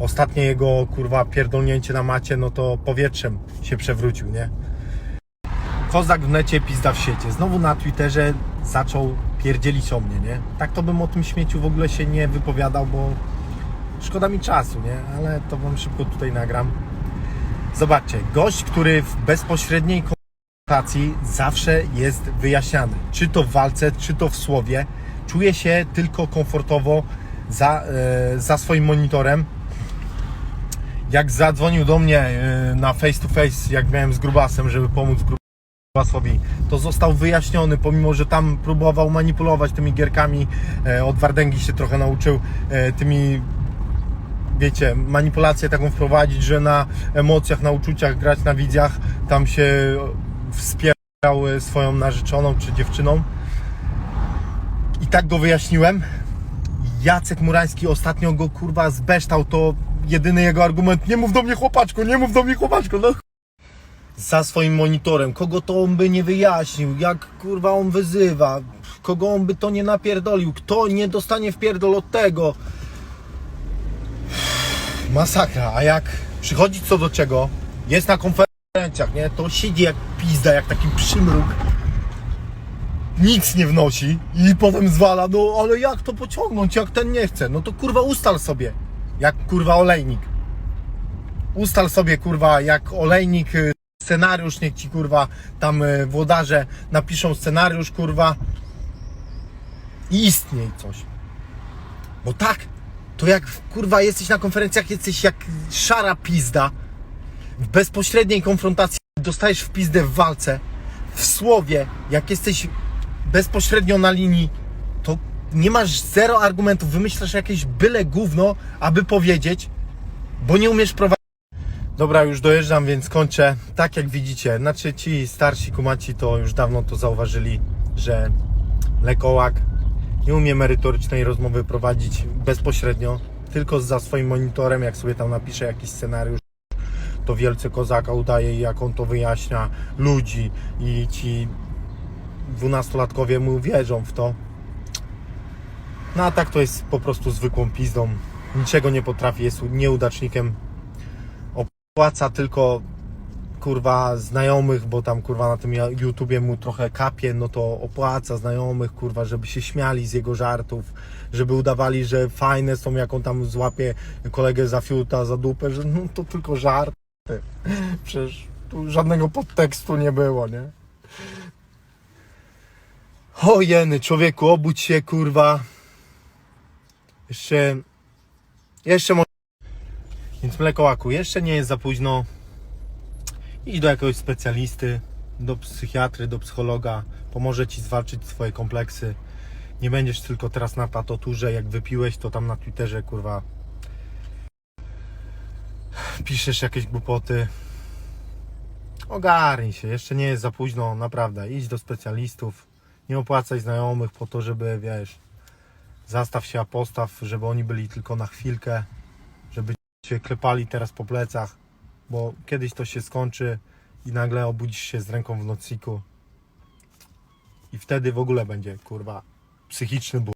ostatnie jego kurwa pierdolnięcie na macie, no to powietrzem się przewrócił, nie? Kozak w necie, pizda w siecie. Znowu na Twitterze zaczął pierdzielić o mnie, nie? Tak to bym o tym śmieciu w ogóle się nie wypowiadał, bo szkoda mi czasu, nie? Ale to wam szybko tutaj nagram. Zobaczcie, gość, który w bezpośredniej konfrontacji zawsze jest wyjaśniany. Czy to w walce, czy to w słowie. Czuje się tylko komfortowo za, e, za swoim monitorem. Jak zadzwonił do mnie e, na face to face, jak miałem z Grubasem, żeby pomóc Grubasowi, to został wyjaśniony, pomimo, że tam próbował manipulować tymi gierkami. E, od Wardęgi się trochę nauczył tymi wiecie, manipulację taką wprowadzić, że na emocjach, na uczuciach grać na widzach, tam się wspierał swoją narzeczoną czy dziewczyną. I tak go wyjaśniłem. Jacek Murański ostatnio go kurwa zbeształ, to jedyny jego argument, nie mów do mnie chłopaczko, nie mów do mnie chłopaczko, no za swoim monitorem, kogo to on by nie wyjaśnił, jak kurwa on wyzywa, kogo on by to nie napierdolił, kto nie dostanie w pierdol od tego. Masakra, a jak przychodzi co do czego, jest na konferencjach, nie, to siedzi jak pizda, jak taki przymruk. Nic nie wnosi i potem zwala, no ale jak to pociągnąć, jak ten nie chce? No to kurwa ustal sobie, jak kurwa olejnik. Ustal sobie kurwa, jak olejnik y, scenariusz, niech ci kurwa tam y, włodarze napiszą scenariusz kurwa i istniej coś. Bo tak, to jak kurwa jesteś na konferencjach, jesteś jak szara pizda. W bezpośredniej konfrontacji dostajesz w pizdę w walce. W słowie, jak jesteś bezpośrednio na linii, to nie masz zero argumentów, wymyślasz jakieś byle gówno, aby powiedzieć, bo nie umiesz prowadzić. Dobra, już dojeżdżam, więc kończę. Tak jak widzicie, znaczy ci starsi kumaci to już dawno to zauważyli, że Lekołak nie umie merytorycznej rozmowy prowadzić bezpośrednio, tylko za swoim monitorem, jak sobie tam napisze jakiś scenariusz, to wielce kozaka udaje, jak on to wyjaśnia ludzi i ci dwunastolatkowie mu wierzą w to. No a tak to jest po prostu zwykłą pizdą. Niczego nie potrafi, jest nieudacznikiem. Opłaca tylko kurwa znajomych, bo tam kurwa na tym YouTubie mu trochę kapie, no to opłaca znajomych, kurwa, żeby się śmiali z jego żartów, żeby udawali, że fajne są, jak on tam złapie kolegę za fiuta, za dupę, że no to tylko żarty. Przecież tu żadnego podtekstu nie było, nie? O jeny, człowieku, obudź się, kurwa. Jeszcze, jeszcze może... Więc mlekołaku, jeszcze nie jest za późno. Idź do jakiegoś specjalisty, do psychiatry, do psychologa. Pomoże ci zwalczyć swoje kompleksy. Nie będziesz tylko teraz na patoturze, jak wypiłeś, to tam na Twitterze, kurwa, piszesz jakieś głupoty. Ogarnij się, jeszcze nie jest za późno, naprawdę. Idź do specjalistów. Nie opłacaj znajomych po to, żeby, wiesz, zastaw się, a postaw, żeby oni byli tylko na chwilkę, żeby cię klepali teraz po plecach, bo kiedyś to się skończy i nagle obudzisz się z ręką w nociku i wtedy w ogóle będzie, kurwa, psychiczny ból.